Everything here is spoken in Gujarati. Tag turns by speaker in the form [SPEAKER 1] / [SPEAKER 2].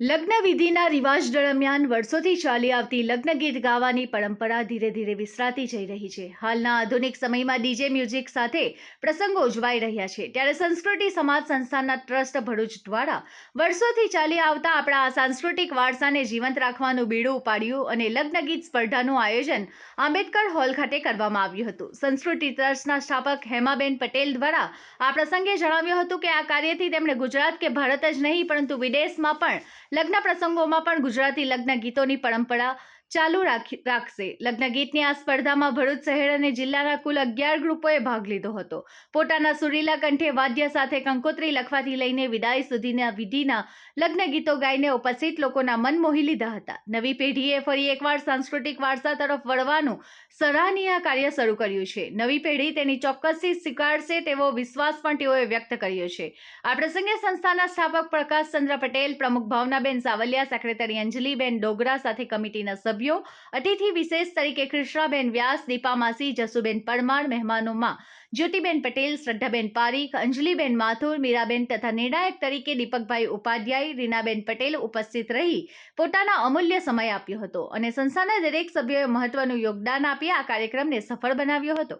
[SPEAKER 1] લગ્ન વિધિના રિવાજ દરમિયાન વર્ષોથી ચાલી આવતી લગ્ન ગીત ગાવાની પરંપરા ધીરે ધીરે વિસરાતી જઈ રહી છે. હાલના આધુનિક સમયમાં ડીજે મ્યુઝિક સાથે પ્રસંગો ઉજવાઈ રહ્યા છે. ત્યારે સંસ્કૃતિ સમાજ સંસ્થાના ટ્રસ્ટ ભરૂચ દ્વારા વર્ષોથી ચાલી આવતા આપણા આ સાંસ્કૃતિક વારસાને જીવંત રાખવાનું બીડું ઉપાડ્યું અને લગ્ન ગીત સ્પર્ધાનું આયોજન આંબેડકર હોલ ખાતે કરવામાં આવ્યું હતું. સંસ્કૃતિ ટ્રસ્ટના સ્થાપક હેમાબેન પટેલ દ્વારા આ પ્રસંગે જણાવ્યું હતું કે આ કાર્યથી તેમણે ગુજરાત કે ભારત જ નહીં, પરંતુ વિદેશમાં પણ લગ્ન પ્રસંગોમાં પણ ગુજરાતી લગ્ન ગીતોની પરંપરા ચાલુ રાખી, રાખશે. લગ્ન ગીતની આ સ્પર્ધામાં ભરૂચ શહેર અને જિલ્લાના કુલ અગિયાર ગ્રુપોએ ભાગ લીધો હતો. પોતાના સુરીલા કંઠે વાદ્ય સાથે કંકોત્રી લખવાથી લઈને વિદાય સુધીના વિધિના લગ્ન ગીતો ગાઈને ઉપસ્થિત લોકોના મન મોહી લીધા હતા. નવી પેઢીએ ફરી એકવાર સાંસ્કૃતિક વારસા તરફ વળવાનું સરાહનીય કાર્ય શરૂ કર્યું છે. નવી પેઢી તેની ચોક્કસથી સ્વીકારશે તેવો વિશ્વાસ પણ તેઓએ વ્યક્ત કર્યો છે. આ પ્રસંગે સંસ્થાના સ્થાપક પ્રકાશ ચંદ્ર પટેલ, પ્રમુખ ભાવનાબેન સાવલિયા, સેક્રેટરી અંજલિબેન ડોગરા સાથે કમિટીના સભ્યો, અતિથિ વિશેષ તરીકે કૃષ્ણાબેન વ્યાસ દીપા માસી જસુબેન પરમાર, મહેમાનોમાં, જ્યોતિબેન પટેલ, શ્રદ્ધાબેન પારીખ, અંજલિબેન માથુર, મીરાબેન તથા નિર્ણાયક તરીકે દીપકભાઈ ઉપાધ્યાય, રીનાબેન પટેલ ઉપસ્થિત રહી પોતાના અમૂલ્ય સમય આપ્યો હતો અને સંસ્થાના દરેક સભ્યોએ મહત્વનું યોગદાન આપી આ કાર્યક્રમને સફળ બનાવ્યો હતો.